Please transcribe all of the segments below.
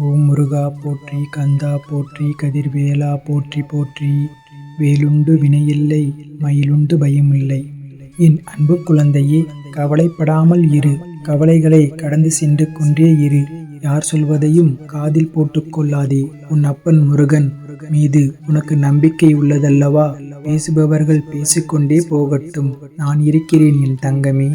ஓம் முருகா போற்றி கந்தா போற்றி கதிர்வேலா போற்றி போற்றி. வேலுண்டு வினையில்லை மயிலுண்டு பயமில்லை. என் அன்பு குழந்தையே கவலைப்படாமல் இரு. கவலைகளை கடந்து சென்று கொண்டே இரு. யார் சொல்வதையும் காதில் போட்டுக்கொள்ளாதே உன் அப்பன் முருகன் மீது உனக்கு நம்பிக்கை உள்ளதல்லவா? பேசுபவர்கள் பேசிக்கொண்டே போகட்டும். நான் இருக்கிறேன் என் தங்கமே.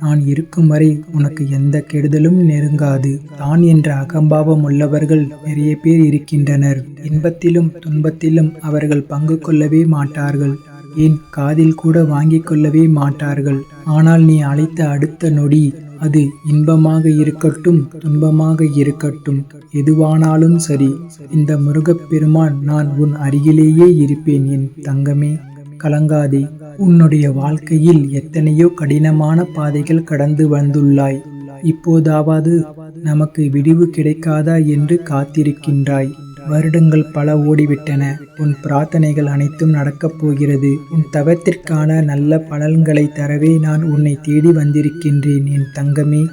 நான் இருக்கும் வரை உனக்கு எந்த கெடுதலும் நெருங்காது. தான் என்ற அகம்பாவம் உள்ளவர்கள் நிறைய பேர் இருக்கின்றனர். இன்பத்திலும் துன்பத்திலும் அவர்கள் பங்கு கொள்ளவே மாட்டார்கள். ஏன்? காதில் கூட வாங்கிக் கொள்ளவே மாட்டார்கள். ஆனால் நீ அழைத்த அடுத்த நொடி அது இன்பமாக இருக்கட்டும் துன்பமாக இருக்கட்டும். எதுவானாலும் சரி இந்த முருகப்பெருமான் நான் உன் அருகிலேயே இருப்பேன் என் தங்கமே. கலங்காதே. உன்னுடைய வாழ்க்கையில் எத்தனையோ கடினமான பாதைகள் கடந்து வந்துள்ளாய். இப்போதாவது நமக்கு விடிவு கிடைக்காதா என்று காத்திருக்கின்றாய். வருடங்கள் பல ஓடிவிட்டன. உன் பிரார்த்தனைகள் அனைத்தும் நடக்கப் போகிறது. உன் தவத்திற்கான நல்ல பலன்களை தரவே நான் உன்னை தேடி வந்திருக்கின்றேன். என் தங்கமே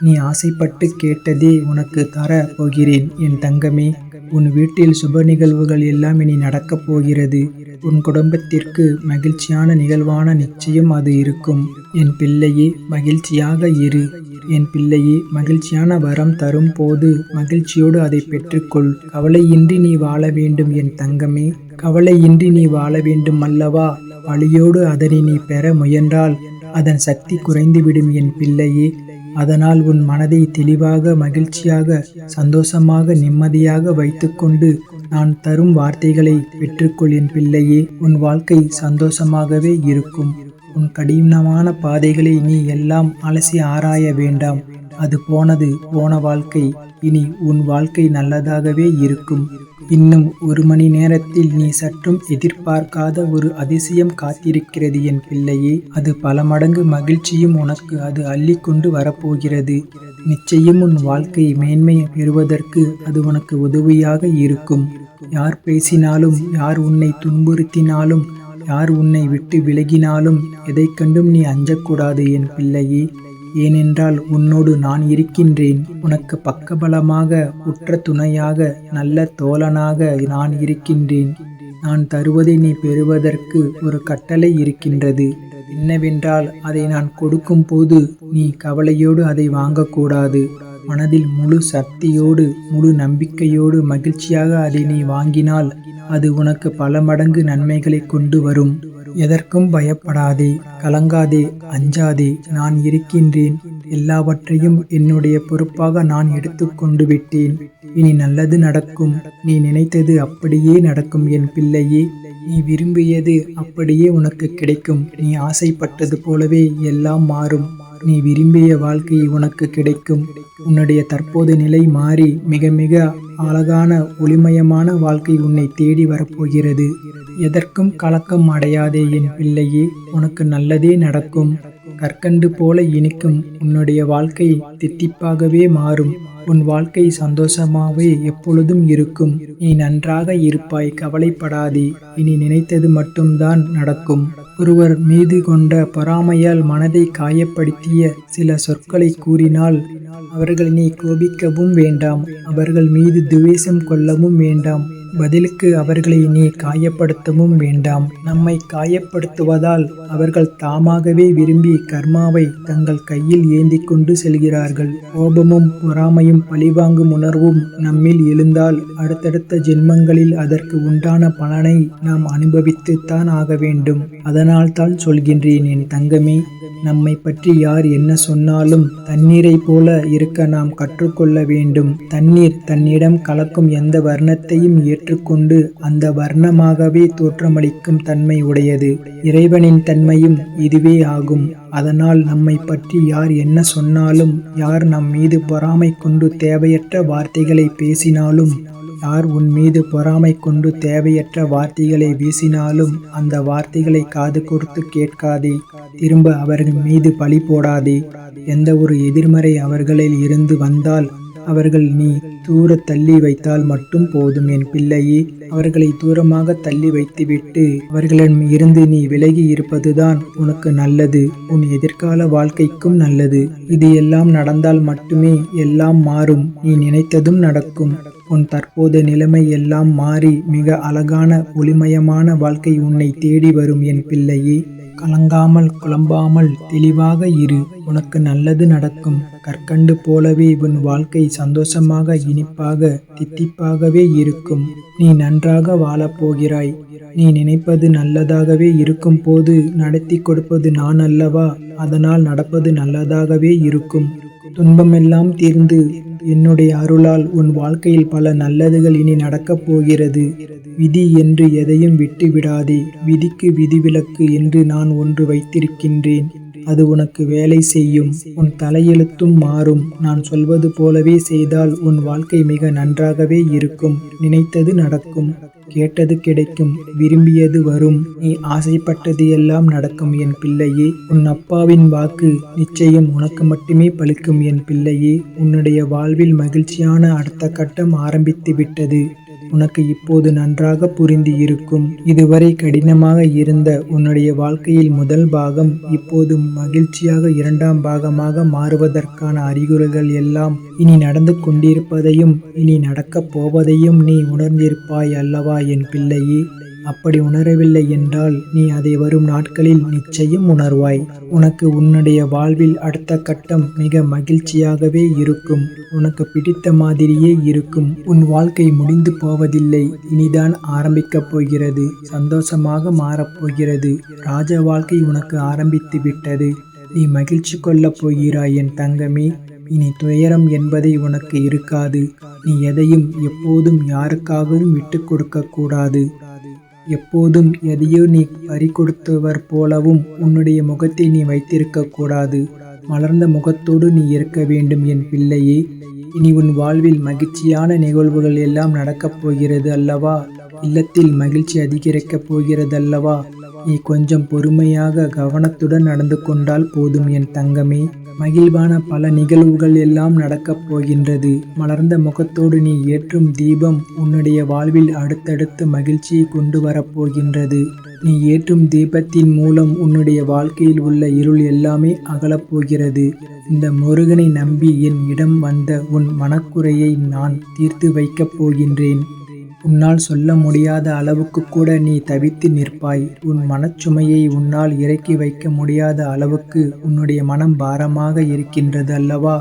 நீ ஆசைப்பட்டு கேட்டதே உனக்கு தர போகிறேன். என் தங்கமே உன் வீட்டில் சுப நிகழ்வுகள் எல்லாம் இனி நடக்கப் போகிறது. உன் குடும்பத்திற்கு மகிழ்ச்சியான நிகழ்வான நிச்சயம் அது இருக்கும். என் பிள்ளையே மகிழ்ச்சியாக இரு. என் பிள்ளையே மகிழ்ச்சியான வரம் தரும் போது மகிழ்ச்சியோடு அதை பெற்றுக்கொள். கவலையின்றி நீ வாழ வேண்டும் என் தங்கமே. கவலையின்றி நீ வாழ வேண்டும் அல்லவா? வழியோடு அதனை நீ பெற முயன்றால் அதன் சக்தி குறைந்துவிடும் என் பிள்ளையே. அதனால் உன் மனதை தெளிவாக மகிழ்ச்சியாக சந்தோஷமாக நிம்மதியாக வைத்துக்கொண்டு நான் தரும் வார்த்தைகளை பெற்றுக்கொள் என் பிள்ளையே. உன் வாழ்க்கை சந்தோஷமாகவே இருக்கும். உன் கடினமான பாதைகளை நீ எல்லாம் அலசி ஆராய வேண்டாம். அது போனது போன வாழ்க்கை. இனி உன் வாழ்க்கை நல்லதாகவே இருக்கும். இன்னும் ஒரு மணி நேரத்தில் நீ சற்றும் எதிர்பார்க்காத ஒரு அதிசயம் காத்திருக்கிறது என் பிள்ளையே. அது பல மடங்கு மகிழ்ச்சியும் உனக்கு அது அள்ளிக்கொண்டு வரப்போகிறது. நிச்சயம் உன் வாழ்க்கை மேன்மை பெறுவதற்கு அது உனக்கு உதவியாக இருக்கும். யார் பேசினாலும் யார் உன்னை துன்புறுத்தினாலும் யார் உன்னை விட்டு விலகினாலும் எதை கண்டும் நீ அஞ்சக்கூடாது என் பிள்ளையே. ஏனென்றால் உன்னோடு நான் இருக்கின்றேன். உனக்கு பக்கபலமாக உற்ற துணையாக நல்ல தோழனாக நான் இருக்கின்றேன். நான் தருவதை நீ பெறுவதற்கு ஒரு கட்டளை இருக்கின்றது. என்னவென்றால் அதை நான் கொடுக்கும் போது நீ கவலையோடு அதை வாங்கக்கூடாது. மனதில் முழு சக்தியோடு முழு நம்பிக்கையோடு மகிழ்ச்சியாக அதை நீ வாங்கினால் அது உனக்கு பல மடங்கு நன்மைகளை கொண்டு வரும். எதற்கும் பயப்படாதே கலங்காதே அஞ்சாதே நான் இருக்கின்றேன். எல்லாவற்றையும் என்னுடைய பொறுப்பாக நான் எடுத்துக்கொண்டு விட்டேன். இனி நல்லது நடக்கும். நீ நினைத்தது அப்படியே நடக்கும் என் பிள்ளையே. நீ விரும்பியது அப்படியே உனக்கு கிடைக்கும். நீ ஆசைப்பட்டது போலவே எல்லாம் மாறும். நீ விரும்பிய வாழ்க்கை உனக்கு கிடைக்கும். உன்னுடைய தற்போது நிலை மாறி மிக மிக அழகான ஒளிமயமான வாழ்க்கை உன்னை தேடி வரப்போகிறது. எதற்கும் கலக்கம் அடையாதே என் பிள்ளையே உனக்கு நல்லதே நடக்கும். கற்கண்டு போல இனிக்கும் உன்னுடைய வாழ்க்கை தித்திப்பாகவே மாறும். உன் வாழ்க்கை சந்தோஷமாகவே எப்பொழுதும் இருக்கும். நீ நன்றாக இருப்பாய் கவலைப்படாதே. இனி நினைத்தது மட்டும்தான் நடக்கும். ஒருவர் மீது கொண்ட பொறாமையால் மனதை காயப்படுத்திய சில சொற்களை கூறினால் அவர்கள் நீ கோபிக்கவும் வேண்டாம். அவர்கள் மீது துவேஷம் கொள்ளவும் வேண்டாம். பதிலுக்கு அவர்களை நீ காயப்படுத்தவும் வேண்டாம். நம்மை காயப்படுத்துவதால் அவர்கள் தாமாகவே விரும்பி கர்மாவை தங்கள் கையில் ஏந்தி கொண்டு செல்கிறார்கள். கோபமும் பொறாமையும் பழிவாங்கும் உணர்வும் நம்மில் எழுந்தால் அடுத்தடுத்த ஜென்மங்களில் அதற்கு உண்டான பலனை நாம் அனுபவித்துத்தான் ஆக வேண்டும். அதனால் தான் சொல்கின்றேன் என் தங்கமே நம்மை பற்றி யார் என்ன சொன்னாலும் தண்ணீரை போல இருக்க நாம் கற்றுக்கொள்ள வேண்டும். தண்ணீர் தன்னிடம் கலக்கும் எந்த வர்ணத்தையும் ஏற்றுக்கொண்டு அந்த வர்ணமாகவே தோற்றமளிக்கும் தன்மை உடையது. இறைவனின் தன்மையும் இதுவே ஆகும். அதனால் நம்மை பற்றி யார் என்ன சொன்னாலும் யார் நம் மீது பொறாமை கொண்டு தேவையற்ற வார்த்தைகளை பேசினாலும் யார் உன் மீது பொறாமை கொண்டு தேவையற்ற வார்த்தைகளை வீசினாலும் அந்த வார்த்தைகளை காது கொடுத்து கேட்காதே. திரும்ப அவர்கள் மீது பழி போடாதே. எந்த ஒரு எதிர்மறை அவர்களில் இருந்து வந்தால் அவர்கள் நீ தூர தள்ளி வைத்தால் மட்டும் போதும் என் பிள்ளையே. அவர்களை தூரமாக தள்ளி வைத்துவிட்டு அவர்களிடம் இருந்து நீ விலகி இருப்பதுதான் உனக்கு நல்லது. உன் எதிர்கால வாழ்க்கைக்கும் நல்லது. இது எல்லாம் நடந்தால் மட்டுமே எல்லாம் மாறும். நீ நினைத்ததும் நடக்கும். உன் தற்போது நிலைமை எல்லாம் மாறி மிக அழகான ஒளிமயமான வாழ்க்கை உன்னை தேடி வரும் என் பிள்ளையே. கலங்காமல் குழம்பாமல் தெளிவாக இரு. உனக்கு நல்லது நடக்கும். கற்கண்டு போலவே உன் வாழ்க்கை சந்தோஷமாக இனிப்பாக தித்திப்பாகவே இருக்கும். நீ நன்றாக வாழப்போகிறாய் நீ நினைப்பது நல்லதாகவே இருக்கும் போது நடத்தி கொடுப்பது நான் அல்லவா? அதனால் நடப்பது நல்லதாகவே இருக்கும். துன்பமெல்லாம் தீர்ந்து என்னுடைய அருளால் உன் வாழ்க்கையில் பல நல்லதுகள் இனி நடக்கப் போகிறது. விதி என்று எதையும் விட்டு விடாதே. விதிக்கு விதிவிலக்கு என்று நான் ஒன்று வைத்திருக்கின்றேன். அது உனக்கு வேலை செய்யும். உன் தலையெழுத்தும் மாறும். நான் சொல்வது போலவே செய்தால் உன் வாழ்க்கை மிக நன்றாகவே இருக்கும். நினைத்தது நடக்கும். கேட்டது கிடைக்கும் விரும்பியது வரும். நீ ஆசைப்பட்டது எல்லாம் நடக்கும் என் பிள்ளையே. உன் அப்பாவின் வாக்கு நிச்சயம் உனக்கு மட்டுமே பலிக்கும் என் பிள்ளையே. உன்னுடைய வாழ்வில் மகிழ்ச்சியான அடுத்த கட்டம் ஆரம்பித்து விட்டது. உனக்கு இப்போது நன்றாக புரிந்து இருக்கும் இதுவரை கடினமாக இருந்த உன்னுடைய வாழ்க்கையில் முதல் பாகம் இப்போது மகிழ்ச்சியாக இரண்டாம் பாகமாக மாறுவதற்கான அறிகுறிகள் எல்லாம் இனி நடந்து கொண்டிருப்பதையும் இனி நடக்கப் போவதையும் நீ உணர்ந்திருப்பாய் அல்லவா என் பிள்ளையே? அப்படி உணரவில்லை என்றால் நீ அதை வரும் நாட்களில் நிச்சயம் உணர்வாய். உனக்கு உன்னுடைய வாழ்வில் அடுத்த கட்டம் மிக மகிழ்ச்சியாகவே இருக்கும். உனக்கு பிடித்த மாதிரியே இருக்கும். உன் வாழ்க்கை முடிந்து போவதில்லை. இனிதான் ஆரம்பிக்கப் போகிறது. சந்தோஷமாக மாறப்போகிறது ராஜ வாழ்க்கை உனக்கு ஆரம்பித்து விட்டது. நீ மகிழ்ச்சி கொள்ளப் போகிறாய் என் தங்கமே. இனி துயரம் என்பதை உனக்கு இருக்காது. நீ எதையும் எப்போதும் யாருக்காகவும் விட்டு கொடுக்க கூடாது. எப்போதும் எதையோ நீ பறிகொடுத்தவர் போலவும் உன்னுடைய முகத்தை நீ வைத்திருக்க கூடாது மலர்ந்த முகத்தோடு நீ இருக்க வேண்டும் என் பிள்ளையே. இனி உன் வாழ்வில் மகிழ்ச்சியான நிகழ்வுகள் எல்லாம் நடக்கப் போகிறது அல்லவா? இல்லத்தில் மகிழ்ச்சி அதிகரிக்கப் போகிறது அல்லவா நீ கொஞ்சம் பொறுமையாக கவனத்துடன் நடந்து கொண்டால் போதும் என் தங்கமே. மகிழ்வான பல நிகழ்வுகள் எல்லாம் நடக்கப் போகின்றது. மலர்ந்த முகத்தோடு நீ ஏற்றும் தீபம் உன்னுடைய வாழ்வில் அடுத்தடுத்து மகிழ்ச்சியை கொண்டு வரப்போகின்றது நீ ஏற்றும் தீபத்தின் மூலம் உன்னுடைய வாழ்க்கையில் உள்ள இருள் எல்லாமே அகலப்போகிறது இந்த முருகனை நம்பி என் இடம் வந்த உன் மனக்குறையை நான் தீர்த்து வைக்கப் போகின்றேன். உன்னால் சொல்ல முடியாத அளவுக்கு கூட நீ தவித்து நிற்பாய். உன் மனச்சுமையை உன்னால் இறக்கி வைக்க முடியாத அளவுக்கு உன்னுடைய மனம் பாரமாக இருக்கின்றது அல்லவா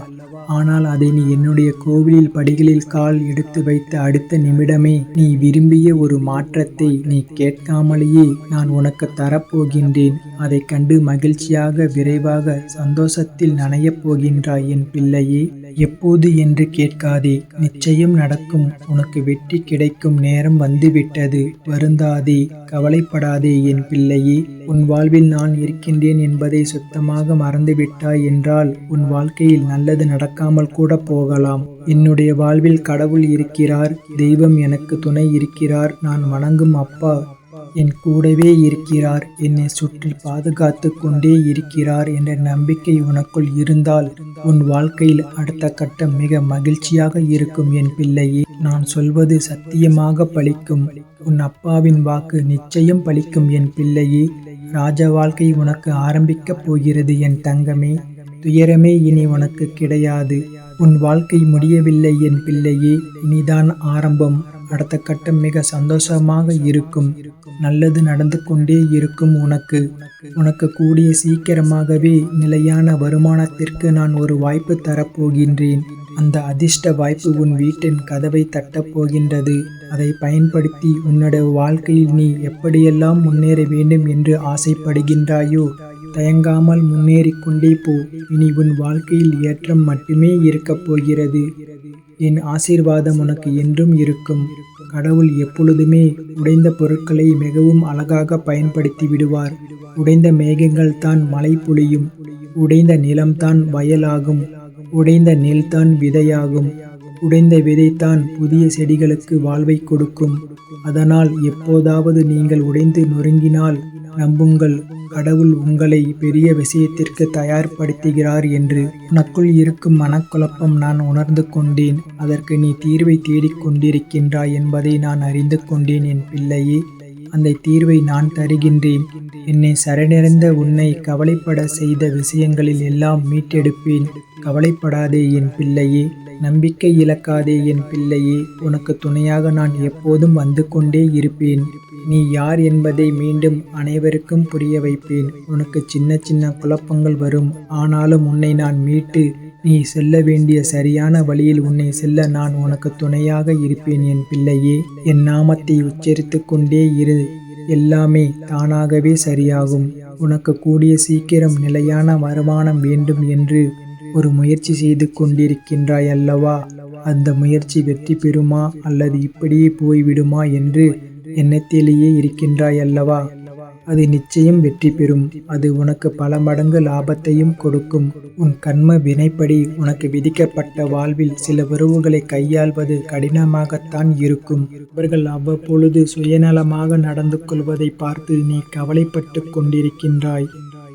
ஆனால் அதை நீ என்னுடைய கோவிலில் படிகளில் கால் எடுத்து வைத்த அடுத்த நிமிடமே நீ விரும்பிய ஒரு மாற்றத்தை நீ கேட்காமலேயே நான் உனக்கு தரப்போகின்றேன். அதை கண்டு மகிழ்ச்சியாக விரைவாக சந்தோஷத்தில் நனையப் போகின்றாய் என் பிள்ளையே. எப்போது என்று கேட்காதே. நிச்சயம் நடக்கும். உனக்கு வெற்றி கிடைக்கும் நேரம் வந்துவிட்டது. வருந்தாதே. கவலைப்படாதே என் பிள்ளையே. உன் வாழ்வில் நான் இருக்கின்றேன் என்பதை சுத்தமாக மறந்துவிட்டாய் என்றால் உன் வாழ்க்கையில் நல்லது நடக்காமல் கூட போகலாம். என்னுடைய வாழ்வில் கடவுள் இருக்கிறார். தெய்வம் எனக்கு துணை இருக்கிறார். நான் வணங்கும் அப்பா என் கூடவே இருக்கிறார். என்னை சுற்றி பாதுகாத்து கொண்டே இருக்கிறார் என்ற நம்பிக்கை உனக்குள் இருந்தால் உன் வாழ்க்கையில் அடுத்த கட்டம் மிக மகிழ்ச்சியாக இருக்கும் என் பிள்ளையே. நான் சொல்வது சத்தியமாக பழிக்கும். உன் அப்பாவின் வாக்கு நிச்சயம் பலிக்கும் என் பிள்ளையே. ராஜ வாழ்க்கை உனக்கு ஆரம்பிக்கப் போகிறது என் தங்கமே. துயரமே இனி உனக்கு கிடையாது. உன் வாழ்க்கை முடியவில்லை என் பிள்ளையே. இனிதான் ஆரம்பம். அடுத்த கட்டம் மிக சந்தோஷமாக இருக்கும். நல்லது நடந்து கொண்டே இருக்கும் உனக்கு. உனக்கு கூடிய சீக்கிரமாகவே நிலையான வருமானத்திற்கு நான் ஒரு வாய்ப்பு தரப்போகின்றேன். அந்த அதிர்ஷ்ட வாய்ப்பு உன் வீட்டின் கதவை தட்டப் போகின்றது. அதை பயன்படுத்தி உன்னோட வாழ்க்கையில் நீ எப்படியெல்லாம் முன்னேற வேண்டும் என்று ஆசைப்படுகின்றாயோ தயங்காமல் முன்னேறிக் கொண்டே போ. இனி உன் வாழ்க்கையில் ஏற்றம் மட்டுமே இருக்கப் போகிறது. என் ஆசீர்வாதம் உனக்கு என்றும் இருக்கும். கடவுள் எப்பொழுதுமே உடைந்த பொருட்களை மிகவும் அழகாக பயன்படுத்தி விடுவார். உடைந்த மேகங்கள் தான் மழை பொழியும். உடைந்த நிலம்தான் வயலாகும். உடைந்த நெல்தான் விதையாகும். உடைந்த விதைத்தான் புதிய செடிகளுக்கு வாழ்வை கொடுக்கும். அதனால் எப்போதாவது நீங்கள் உடைந்து நொறுங்கினால் நம்புங்கள். கடவுள் உங்களை பெரிய விஷயத்திற்கு தயார்படுத்துகிறார் என்று உனக்குள் இருக்கும் மனக்குழப்பம் நான் உணர்ந்து கொண்டேன். அதற்கு நீ தீர்வை தேடிக் கொண்டிருக்கின்றாய் என்பதை நான் அறிந்து கொண்டேன். என் பிள்ளையே அந்த தீர்வை நான் தருகின்றேன். என்னை சரணடைந்த உன்னை கவலைப்பட செய்த விஷயங்களில் எல்லாம் மீட்டெடுப்பேன். கவலைப்படாதே என் பிள்ளையே. நம்பிக்கை இழக்காதே என் பிள்ளையே உனக்கு துணையாக நான் எப்போதும் வந்து கொண்டே இருப்பேன். நீ யார் என்பதை மீண்டும் அனைவருக்கும் புரிய வைப்பேன். உனக்கு சின்ன சின்ன குழப்பங்கள் வரும். ஆனாலும் உன்னை நான் மீட்டு நீ செல்ல வேண்டிய சரியான வழியில் உன்னை செல்ல நான் உனக்கு துணையாக இருப்பேன் என் பிள்ளையே. என் நாமத்தை உச்சரித்து கொண்டே இரு. எல்லாமே தானாகவே சரியாகும். உனக்கு கூடிய சீக்கிரம் நிலையான வருமானம் வேண்டும் என்று ஒரு முயற்சி செய்து கொண்டிருக்கின்றாய் அல்லவா அந்த முயற்சி வெற்றி பெறுமா? அல்லது இப்படியே போய்விடுமா என்று எண்ணத்திலேயே இருக்கின்றாய் அல்லவா அது நிச்சயம் வெற்றி பெறும். அது உனக்கு பல மடங்கு லாபத்தையும் கொடுக்கும். உன் கர்ம வினைப்படி உனக்கு விதிக்கப்பட்ட வாழ்வில் சில உறவுகளை கையாள்வது கடினமாகத்தான் இருக்கும். இவர்கள் அவ்வப்பொழுது சுயநலமாக நடந்து கொள்வதை பார்த்து நீ கவலைப்பட்டு கொண்டிருக்கின்றாய்.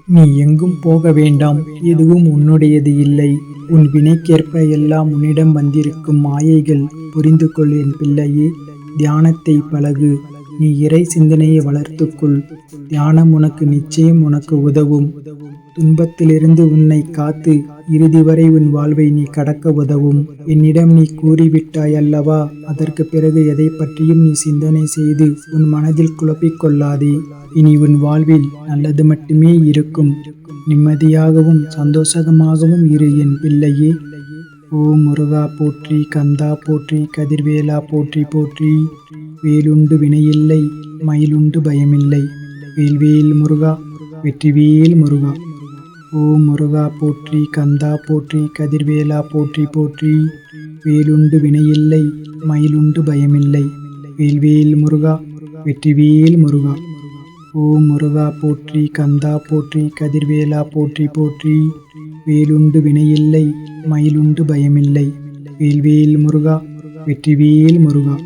நீ எங்கும் போக வேண்டாம். எதுவும் உன்னுடையது இல்லை. உன் வினைக்கேற்ப எல்லாம் உன்னிடம் வந்திருக்கும் மாயைகள் புரிந்து கொள் என் பிள்ளையே. தியானத்தை பழகு. நீ இறை சிந்தனையை வளர்த்துக்குள். தியானம் உனக்கு நிச்சயம் உனக்கு உதவும். துன்பத்திலிருந்து உன்னை காத்து இறுதி வரை உன் வாழ்வை நீ கடக்க உதவும். என்னிடம் நீ கூறிவிட்டாய் அல்லவா? அதற்கு பிறகு எதை பற்றியும் நீ சிந்தனை செய்து உன் மனதில் குழப்பிக்கொள்ளாதே இனி உன் வாழ்வில் நல்லது மட்டுமே இருக்கும். நிம்மதியாகவும் சந்தோஷமாகவும் இரு என் பிள்ளையே. ஓ முருகா போற்றி கந்தா போற்றி கதிர்வேலா போற்றி போற்றி. வேலுண்டு வினையில்லை மயிலுண்டு பயமில்லை. வேல்வேல் முருகா வெற்றிவேல் முருகா. ஓ முருகா போற்றி கந்தா போற்றி கதிர்வேலா போற்றி போற்றி. வேலுண்டு வினையில்லை மயிலுண்டு பயமில்லை. வேல்வேல் முருகா வெற்றிவேல் முருகா. ஓ முருகா போற்றி கந்தா போற்றி கதிர்வேலா போற்றி போற்றி. வேலுண்டு வினையில்லை மயிலுண்டு பயமில்லை. வேல்வேல் முருகா வெற்றிவேல் முருகா.